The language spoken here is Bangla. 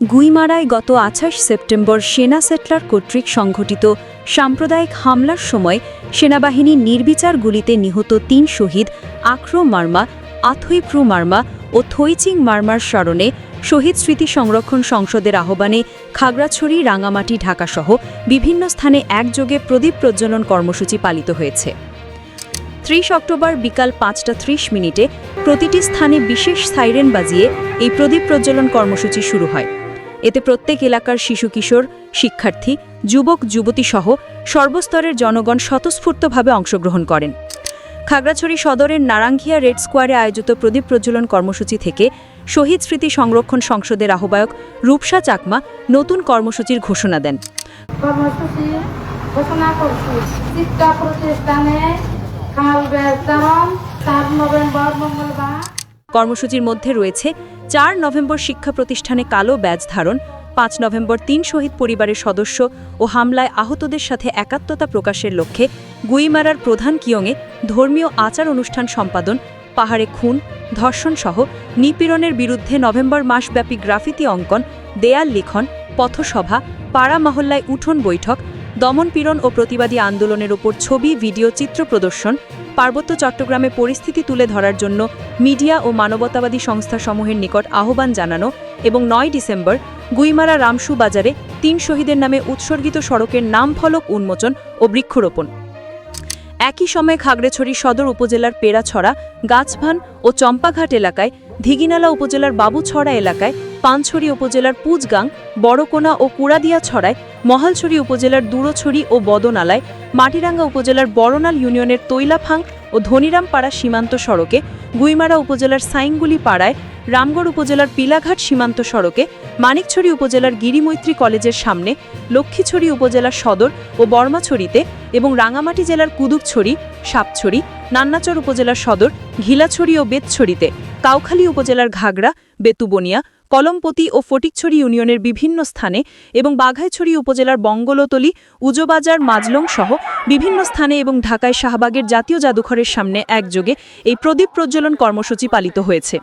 গুইমারায় গত আঠাশ সেপ্টেম্বর সেনা সেটলার কর্তৃক সংঘটিত সাম্প্রদায়িক হামলার সময় সেনাবাহিনী নির্বিচার গুলিতে নিহত তিন শহীদ আক্রো মার্মা আথই প্রু মার্মা ও থইচিং মার্মার স্মরণে শহীদ স্মৃতি সংরক্ষণ সংসদের আহ্বানে খাগড়াছড়ি, রাঙামাটি, ঢাকাসহ বিভিন্ন স্থানে একযোগে প্রদীপ প্রজ্বলন কর্মসূচি পালিত হয়েছে। ত্রিশ অক্টোবর বিকাল পাঁচটা ত্রিশ মিনিটে প্রতিটি স্থানে বিশেষ সাইরেন বাজিয়ে এই প্রদীপ প্রজ্বলন কর্মসূচি শুরু হয়। এতে প্রত্যেক এলাকার শিশু কিশোর, শিক্ষার্থী, যুবক, যুবতীসহ সর্বস্তরের জনগণ স্বতঃস্ফূর্তভাবে অংশগ্রহণ করেন। খাগড়াছড়ি সদরের নারাঙ্গিয়া রেড স্কোয়ারে আয়োজিত প্রদীপ প্রজ্বলন কর্মসূচি থেকে শহীদ স্মৃতি সংরক্ষণ সংসদের আহ্বায়ক রূপসা চাকমা নতুন কর্মসূচির ঘোষণা দেন। কর্মসূচি ঘোষণা করছি। শিক্ষা প্রতিষ্ঠানে খাল সাত নভেম্বর, মঙ্গলবার। কর্মসূচির মধ্যে রয়েছে চার নভেম্বর শিক্ষা প্রতিষ্ঠানে কালো ব্যাজ ধারণ, পাঁচ নভেম্বর তিন শহীদ পরিবারের সদস্য ও হামলায় আহতদের সাথে একাত্মতা প্রকাশের লক্ষ্যে গুইমারার প্রধান কিয়ংয়ে ধর্মীয় আচার অনুষ্ঠান সম্পাদন, পাহাড়ে খুন ধর্ষণসহ নিপীড়নের বিরুদ্ধে নভেম্বর মাসব্যাপী গ্রাফিতি অঙ্কন, দেয়াল লিখন, পথসভা, পাড়া মহল্লায় উঠোন বৈঠক দমনপীড়ন ও প্রতিবাদী আন্দোলনের ওপর ছবি, ভিডিও, চিত্র প্রদর্শন পার্বত্য চট্টগ্রামে পরিস্থিতি তুলে ধরার জন্য মিডিয়া ও মানবতাবাদী সংস্থাসমূহের নিকট আহ্বান জানানো এবং নয় ডিসেম্বর গুইমারা রামসু বাজারে তিন শহীদের নামে উৎসর্গিত সড়কের নাম ফলক উন্মোচন ও বৃক্ষরোপণ। একই সময়ে খাগড়েছড়ি সদর উপজেলার পেড়াছড়া, গাছভান ও চম্পাঘাট এলাকায় ধিগিনালা উপজেলার বাবুছড়া এলাকায় পানছড়ি উপজেলার পুজগাং, বড়কোনা ও কুড়াদিয়া ছড়ায়, মহালছড়ি উপজেলার দূরছড়ি ও বদনালায়, মাটিরাঙ্গা উপজেলার বড়নাল ইউনিয়নের তৈলাফাং ও ধনিরামপাড়া সীমান্ত সড়কে, গুইমারা উপজেলার সাইঙ্গুলি পাড়ায় রামগড় উপজেলার পিলাঘাট সীমান্ত সড়কে, মানিকছড়ি উপজেলার গিরিমৈত্রী কলেজের সামনে, লক্ষ্মীছড়ি উপজেলার সদর ও বর্মাছড়িতে এবং রাঙামাটি জেলার কুদুকছড়ি সাপছড়ি, নান্নাচর উপজেলার সদর, ঘিলাছড়ি ও বেতছড়িতে, কাউখালী উপজেলার ঘাগড়া, বেতুবনিয়া কলমপতি ও ফটিকছড়ি ইউনিয়নের বিভিন্ন স্থানে এবং বাঘাইছড়ি উপজেলার বঙ্গলতলি, উজোবাজার, মাজলং সহ বিভিন্ন স্থানে এবং ঢাকায় শাহবাগের জাতীয় জাদুঘরের সামনে একযোগে এই প্রদীপ প্রজ্বলন কর্মসূচি পালিত হয়েছে।